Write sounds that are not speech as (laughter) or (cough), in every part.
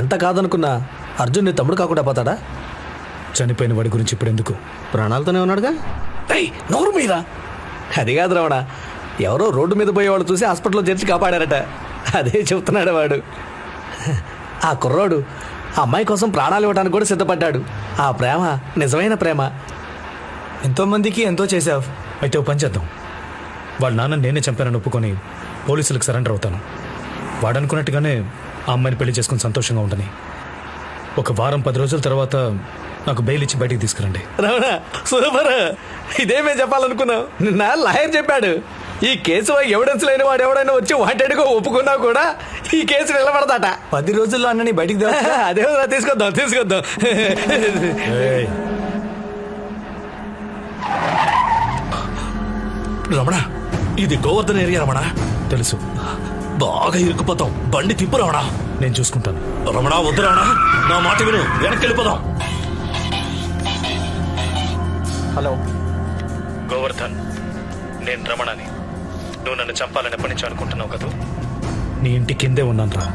ఎంత కాదనుకున్నా అర్జున్ నీ తమ్ముడు కాకుండా పోతాడా? చనిపోయిన వాడి గురించి ఇప్పుడు ఎందుకు? ప్రాణాలతోనే ఉన్నాడుగా? ఏయ్ నోరు మీద! అది కాదు రమణ ఎవరో రోడ్డు మీద పోయేవాళ్ళు చూసి హాస్పిటల్లో చేర్చి కాపాడారట. అదే చెప్తున్నాడు వాడు. ఆ కుర్రోడు ఆ అమ్మాయి కోసం ప్రాణాలు ఇవ్వడానికి కూడా సిద్ధపడ్డాడు. ఆ ప్రేమ నిజమైన ప్రేమ. ఎంతో మందికి ఎంతో చేసావు అయితే ఓ పని చేద్దాం. వాళ్ళ నాన్న నేనే చంపానని ఒప్పుకొని పోలీసులకు సరెండర్ అవుతాను. వాడు అనుకున్నట్టుగానే ఆ అమ్మాయిని పెళ్ళి చేసుకుని సంతోషంగా ఉండని ఒక వారం పది రోజుల తర్వాత నాకు బెయిల్ ఇచ్చి బయటికి తీసుకురండి. రమణ సూపర్ ఇదే మేము చెప్పాలనుకున్నాం నిన్న లాయర్ చెప్పాడు ఈ కేసు ఎవిడెన్స్ లేని వాడు ఎవడైనా వచ్చి వాంటెడ్గా ఒప్పుకున్నా కూడా ఈ కేసు నిలబడదట. పది రోజుల్లో అన్నని బయటికి (laughs) అదే తీసుకొద్దాం తీసుకొద్దాం. ఏయ్, రమణ ఇది గోవర్ధన్ ఏరియా రమణ. తెలుసు. బాగా ఇరుక్కుపోతాం బండి తిప్పు రమణ నేను చూసుకుంటాను రమణ వద్దు రమణ నా మాట విను వెనక్కి వెళ్ళిపోదాం హలో గోవర్ధన్ నేను రమణని నువ్వు నన్ను చంపాలని ఎప్పటి నుంచి అనుకుంటున్నావు కదా నీ ఇంటి కిందే ఉన్నాను రా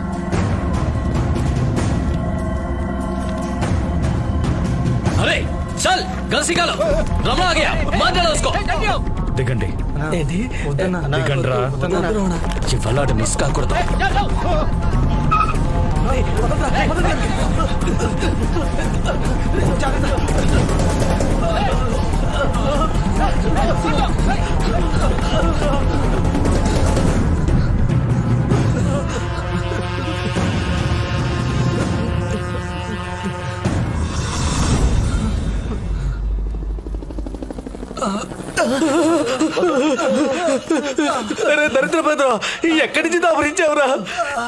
अरे चल गलती का लो रमणा आ गया मार उसको దిగండి. దిగండి రా ఇవాళ మిస్ కాకూడదు. అరే దరిద్ర భద్ర ఎక్కడి నుంచి దాపరించావురా?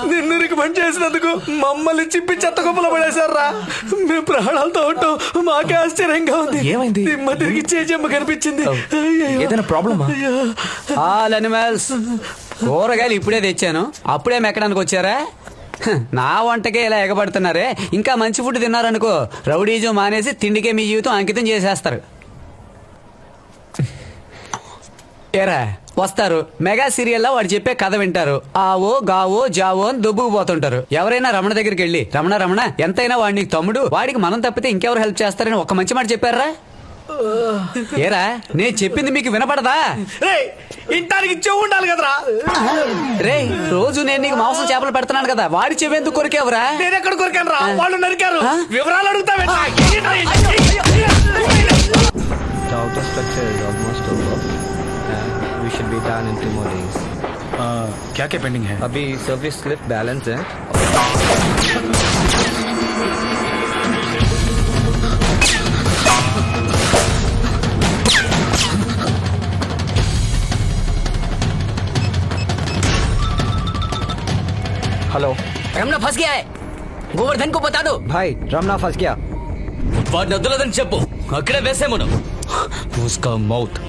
నిన్ను రికమెండ్ చేసినందుకు మమ్మల్ని చిప్పి చెత్త కుప్పలు పడేశారా? మేము ప్రాణాలతో ఉంటాం మాకే ఆశ్చర్యంగా ఉంది. ఏమైంది? దిమ్మ తిరిగి చేజమ్మ కనిపించింది. ఏదైనా ప్రాబ్లమా? అయ్యో. ఆల్ అనిమల్స్ కూరగాయలు ఇప్పుడే తెచ్చాను. అప్పుడే మెక్కడానికి వచ్చారా? హ, నా వంటకే ఇలా ఎగబడుతున్నారే. ఇంకా మంచి ఫుడ్ తిన్నారనుకో రౌడీజం మానేసి తిండికే మీ జీవితం అంకితం చేసేస్తారు. ఏరా? వస్తారు. మెగా సీరియల్లో వాడు చెప్పే కథ వింటారు. ఆవో గావో జావో అని దుబ్బుకు పోతుంటారు. ఎవరైనా రమణ దగ్గరికి వెళ్ళి రమణ రమణ ఎంతైనా వాడిని తమ్ముడు. వాడికి మనం తప్పితే ఇంకెవరు హెల్ప్ చేస్తారని ఒక మంచి మాట చెప్పారా? ఏరా నేను చెప్పింది మీకు వినపడదా? ఇంటానికి చెవు ఉండాలి కదరా. రే రోజు నేను నీకు మాంసం చేపలు పెడుతున్నాను కదా. వాడి చెవెందుకు కొరికేవరా? నేను ఎక్కడ కొరికాను రా? వాళ్ళు నరికారు? వివరాలు అడుగుతావేంట్రా? And we should be done in two more days. क्या क्या पेंडिंग है अभी सर्विस लिफ्ट बैलेंस है हेलो रमणा फंस गया है गोवर्धन को बता दो भाई रमना फंस गया వాడిని వద్దులదని చెప్పు అక్కడే వేసేమను उसका मौत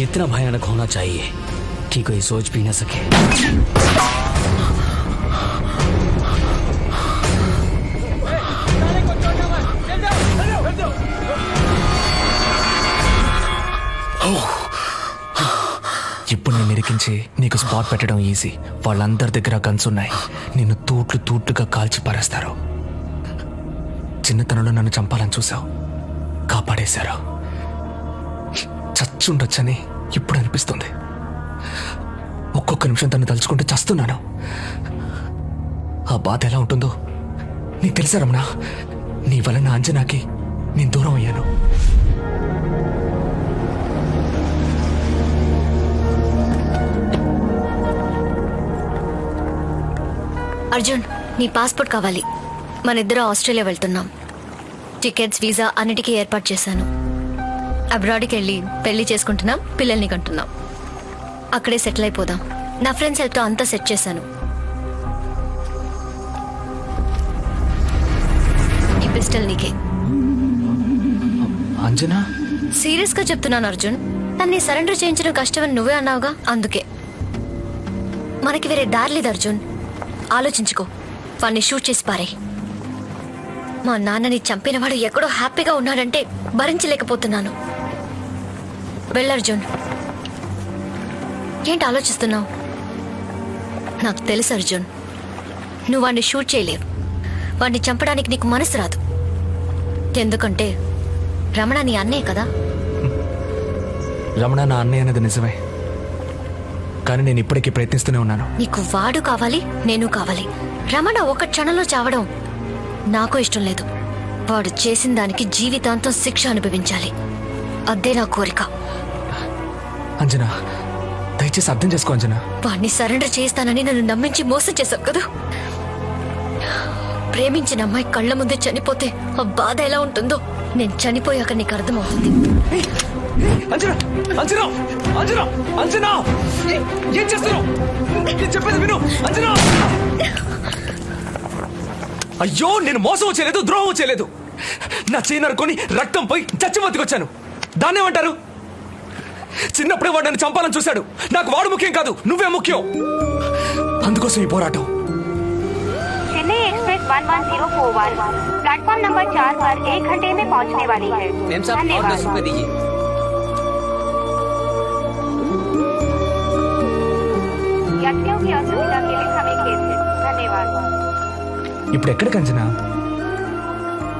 इतना भयानक होना चाहिए कि कोई सोच भी न सके ఇప్పుడు నేను ఇరికించి నీకు స్పాట్ పెట్టడం ఈజీ వాళ్ళందరి దగ్గర గన్స్ ఉన్నాయి నిన్ను తూట్లు తూట్లుగా కాల్చి పారేస్తారు చిన్నతనంలో నన్ను చంపాలని చూసావు కాపాడేశారు చచ్చుండొచ్చని ఇప్పుడు అనిపిస్తుంది. ఒక్కొక్క నిమిషం తను తలుచుకుంటే చస్తున్నాను. ఆ బాధ ఎలా ఉంటుందో నీకు తెలుసా రమణ? నీ వలన అంజనాకి నేను దూరం అయ్యాను. అర్జున్ నీ పాస్పోర్ట్ కావాలి. మన ఇద్దరు ఆస్ట్రేలియా వెళ్తున్నాం. టికెట్స్ వీసా అన్నిటికీ ఏర్పాటు చేశాను. అబ్రాడ్కి వెళ్ళి పెళ్ళి చేసుకుంటున్నాం పిల్లల్ని కంటున్నాం. అక్కడే సెటిల్ అయిపోదాం. నా ఫ్రెండ్స్ హెల్ప్తో అంతా సెట్ చేశాను. ఈ పిస్టల్ నీకే. అంజనా? సీరియస్గా చెప్తున్నాను అర్జున్. తన్ని సరెండర్ చేయించడం కష్టమని నువ్వే అన్నావుగా? అందుకే. మనకి వేరే దారి లేదు అర్జున్. ఆలోచించుకో. వాణ్ణి షూట్ చేసి పారే. మా నాన్నని చంపినవాడు ఎక్కడో హ్యాపీగా ఉన్నాడంటే భరించలేకపోతున్నాను. వెళ్ళర్జున్ ఏంటి ఆలోచిస్తున్నావు? నాకు తెలుసు అర్జున్. నువ్వు వాడిని షూట్ చేయలేవు. వాడిని చంపడానికి నీకు మనసు రాదు. ఎందుకంటే రమణ నీ అన్నే కదా? రమణ నా అన్నయ్య అనేది నిజమే. కానీ నేను ఇప్పటికీ ప్రయత్నిస్తూనే ఉన్నాను. నీకు వాడు కావాలి నేను కావాలి. రమణ ఒక క్షణంలో చావడం నాకు ఇష్టం లేదు. వాడు చేసిన దానికి జీవితాంతం శిక్ష అనుభవించాలి. అదే నా కోరిక. అంజనా దయచేసి అర్థం చేసుకో అంజనా. వాడిని సరెండర్ చేస్తానని నన్ను నమ్మించి మోసం చేశావు కదా? ప్రేమించిన అమ్మాయి కళ్ళ ముందే చనిపోతే ఆ బాధ ఎలా ఉంటుందో నేను చనిపోయాక నీకు అర్థమవుతుంది. అంజనా అంజనా అంజనా అంజనా! ఏ- ఏం చేస్తున్నావు? నేను చెప్పేది విను. అంజనా! అయ్యో నేను మోసం చేయలేదు ద్రోహం చేయలేదు నా చేయి నరుకొని రక్తం పోయి చచ్చి బతికొచ్చాను. దాన్నేమంటారు? చిన్నప్పుడే వాడు నన్ను చంపాలని చూశాడు నాకు వాడు ముఖ్యం కాదు నువ్వే ముఖ్యం అందుకోసం ఈ పోరాటం Chennai express one one zero four one platform number चार पर एक घंटे में पहुंचने वाली है धन्यवाद यात्रियों की असुविधा के लिए हमें खेद है धन्यवाद ఇప్పుడు ఎక్కడికి అంజనా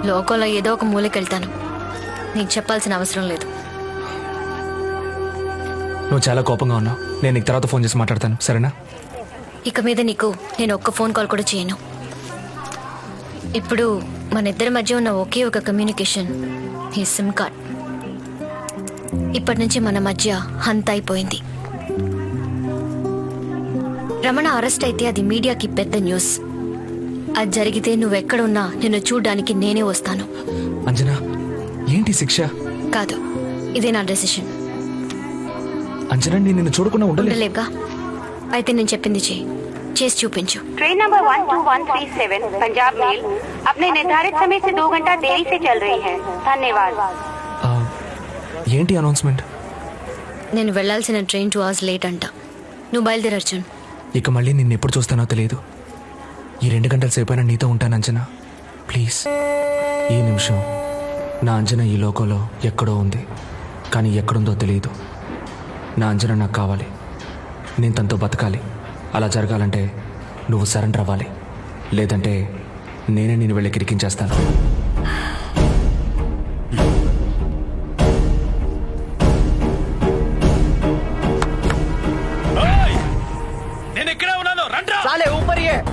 లోకంలో ఏదో ఒక మూలకెళ్తాను నీకు చెప్పాల్సిన అవసరం లేదు నువ్వు చాలా కోపంగా ఉన్నావు. నేను నీకు తర్వాత ఫోన్ చేసి మాట్లాడతాను. సరేనా? ఇక మీద నీకు నేను ఒక్క ఫోన్ కాల్ కూడా చేయను. ఇప్పుడు మన ఇద్దరి మధ్య ఉన్న ఒకే ఒక కమ్యూనికేషన్ ఈ సిమ్ కార్డ్. ఇప్పటి నుంచి మన మధ్య హంత అయిపోయింది. రమణ అరెస్ట్ అయితే అది మీడియాకి పెద్ద న్యూస్. అది జరిగితే నువ్వెక్కడున్నా నిన్ను చూడ్డానికి నేనే వస్తాను. అంజనా ఏంటి శిక్ష? కాదు ఇదే నా డెసిషన్. అంజనా నేను నిన్ను చూడకుండా ఉండలేదు ఉండలేవుగా అయితే నేను చెప్పింది చేయి చేసి చూపించు train number one two one three seven Punjab mail अपने निर्धारित समय से दो घंटा देरी से चल रही है धन्यवाद ఆ, ఏంటి అనౌన్స్మెంట్ నేను వెళ్ళాల్సిన ట్రైన్ టూ అవర్స్ లేట్ అంట నువ్వు బయలుదేరు అర్జున్ ఇక మళ్ళీ నిన్ను ఎప్పుడు చూస్తానో తెలియదు ఈ రెండు గంటల సేపైనా నీతో ఉంటాను అంజనా ప్లీజ్ ఈ నిమిషం నా అంజన ఈ లోకంలో ఎక్కడో ఉంది కానీ ఎక్కడుందో తెలియదు నా అంజన నాకు కావాలి. నేను తనతో బతకాలి. అలా జరగాలంటే నువ్వు సరెండర్ అవ్వాలి. లేదంటే నేనే నేను వెళ్ళి కిరికించేస్తాను. నేను ఉన్నాను. చాలే ఊపరియే.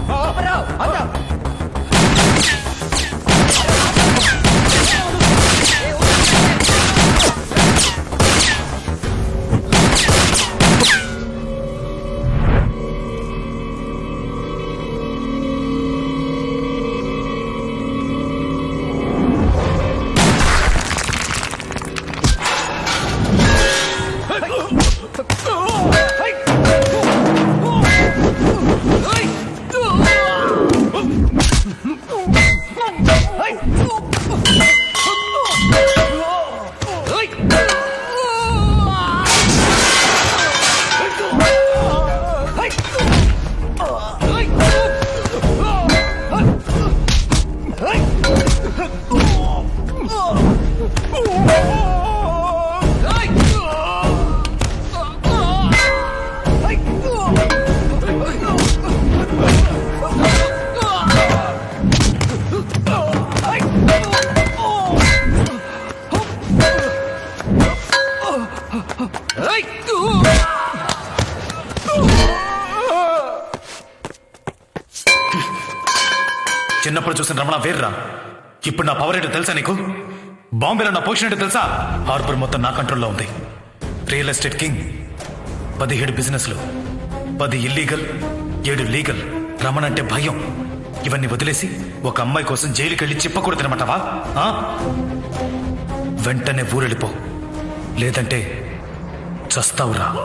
చిన్నప్పుడు చూసిన రమణ వేర్రా? ఇప్పుడు నా పవర్ ఏంటో తెలుసా నీకు? బాంబేలో నా పొజిషన్ ఏంటో తెలుసా? హార్బర్ మొత్తం నా కంట్రోల్లో ఉంది. రియల్ ఎస్టేట్ కింగ్ పదిహేడు బిజినెస్లు పది ఇల్లీగల్ ఏడు లీగల్ రమణ అంటే భయం. ఇవన్నీ వదిలేసి ఒక అమ్మాయి కోసం జైలుకి వెళ్ళి చెప్పకూడదనమాటవా ఆ? వెంటనే ఊరెళ్ళిపో. లేదంటే చస్తావురా.